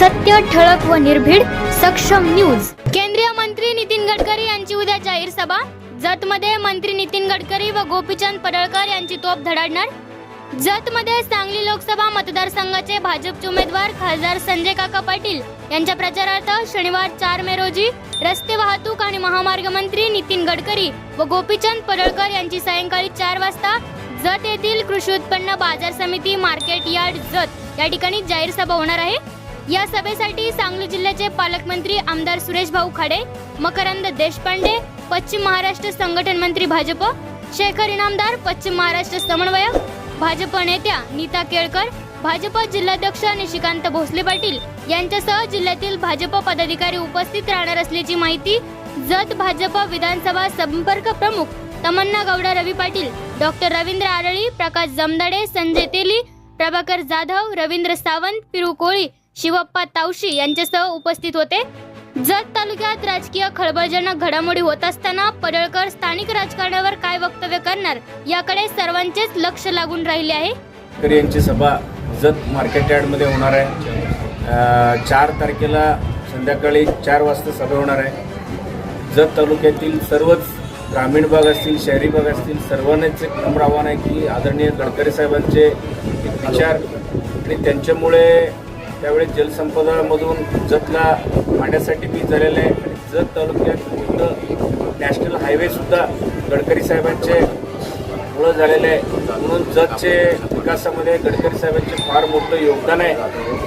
सत्य ठळक व निर्भीड सक्षम न्यूज. केंद्रीय मंत्री नितीन गडकरी यांची उद्या जाहीर सभा. जतमध्ये मंत्री नितीन गडकरी व गोपीचंद पडळकर यांची तोप धडाडणार. जतमध्ये सांगली लोकसभा मतदारसंघाचे भाजपचे उमेदवार खासदार संजय काका पाटील यांच्या प्रचारार्थ शनिवार चार मे रोजी रस्ते वाहतूक आणि महामार्ग मंत्री नितीन गडकरी व गोपीचंद पडळकर यांची सायंकाळी चार वाजता जत येथील कृषी उत्पन्न बाजार समिती मार्केट यार्ड जत या ठिकाणी जाहीर सभा होणार आहे. या सभेसाठी सांगली जिल्ह्याचे पालकमंत्री आमदार सुरेश भाऊ खाडे मकरंद देशपांडे पश्चिम महाराष्ट्र संघटन मंत्री भाजप शेखर इनामदार पश्चिम महाराष्ट्र समन्वयक भाजप नेत्या नीता केळकर भाजप जिल्हाध्यक्ष निशिकांत भोसले पाटील यांच्यासह जिल्ह्यातील भाजप पदाधिकारी उपस्थित राहणार असल्याची माहिती जत भाजप विधानसभा संपर्क प्रमुख तमन्ना गौडा रवी पाटील डॉक्टर रवींद्र आरळी प्रकाश जमदाडे संजय तेली प्रभाकर जाधव रवींद्र सावंत पिरू कोळी शिवप्पा तावशी यांच्यासह उपस्थित होते. जत तालुक्यात राजकीय खळबळजनक घडामोडी होत असताना पडळकर स्थानिक राजकारणावर काय वक्तव्य करणार याकडे सर्वांचेच लक्ष लागून राहिले आहे. शेतकरी यांची सभा जत मार्केट यार्डमध्ये होणार आहे. चार तारखेला संध्याकाळी चार वाजता सभा होणार आहे. जत तालुक्यातील सर्वच ग्रामीण भाग असतील शहरी भाग असतील सर्वांनाच एक नम्र आव्हान आहे की आदरणीय गडकरी साहेबांचे विचार आणि त्यांच्यामुळे त्यावेळी जलसंपदामधून जतला पाण्यासाठी मी झालेलं आहे. आणि जत तालुक्यात मोठं नॅशनल हायवेसुद्धा गडकरी साहेबांचे मुळं झालेले आहे. म्हणून जतचे विकासामध्ये गडकरी साहेबांचे फार मोठं योगदान आहे.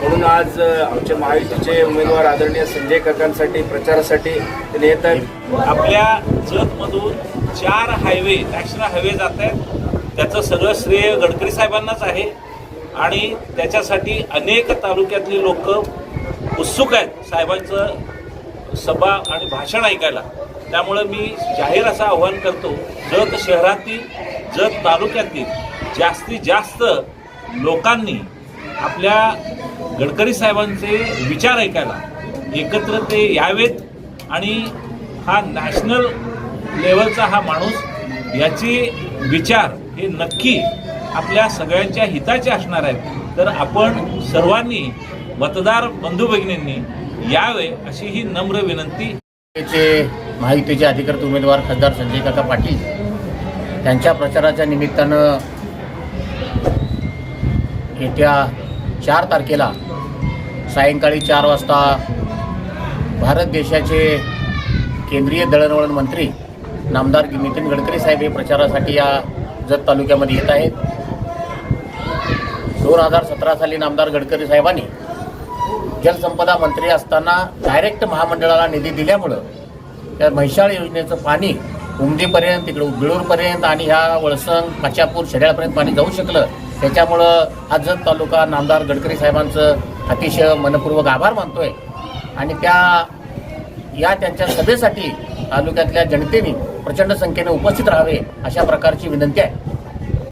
म्हणून आज आमचे महायुतीचे उमेदवार आदरणीय संजय काकांसाठी प्रचारासाठी ते येत आहेत. आपल्या जतमधून चार हायवे नॅशनल हायवे जात आहेत. त्याचं सगळं श्रेय गडकरी साहेबांनाच आहे. आणि त्याच्यासाठी अनेक तालुक्यातली लोक उत्सुक आहेत साहेबांचं सभा आणि भाषण ऐकायला. त्यामुळं मी जाहीर असं आव्हान करतो जत शहरातील जत तालुक्यातील जास्तीत जास्त लोकांनी आपल्या गडकरी साहेबांचे विचार ऐकायला एकत्र ते यावेत आणि हा नॅशनल लेवलचा हा माणूस याचे विचार हे नक्की आपल्या सगळ्यांच्या हिताचे असणार आहेत. तर आपण सर्वांनी मतदार बंधू भगिनींनी यावे अशी ही नम्र विनंती. महायुतीचे अधिकृत उमेदवार खासदार संजय काका पाटील त्यांच्या प्रचाराच्या निमित्तानं येत्या चार तारखेला सायंकाळी चार वाजता भारत देशाचे केंद्रीय दळणवळण मंत्री नामदार नितीन गडकरी साहेब हे प्रचारासाठी या जत तालुक्यामध्ये येत आहेत. दोन हजार सतरा साली नामदार गडकरी साहेबांनी जलसंपदा मंत्री असताना डायरेक्ट महामंडळाला निधी दिल्यामुळं त्या म्हैसाळ योजनेचं पाणी उमदीपर्यंत तिकडे बिळूरपर्यंत आणि ह्या वळसंग पाच्यापूर शेड्याळपर्यंत पाणी जाऊ शकलं. त्याच्यामुळं हा जत तालुका नामदार गडकरी साहेबांचं अतिशय मनपूर्वक आभार मानतोय. आणि त्या या त्यांच्या सभेसाठी तालुक्यातल्या जनतेने प्रचंड संख्येने उपस्थित राहावे अशा प्रकारची विनंती आहे.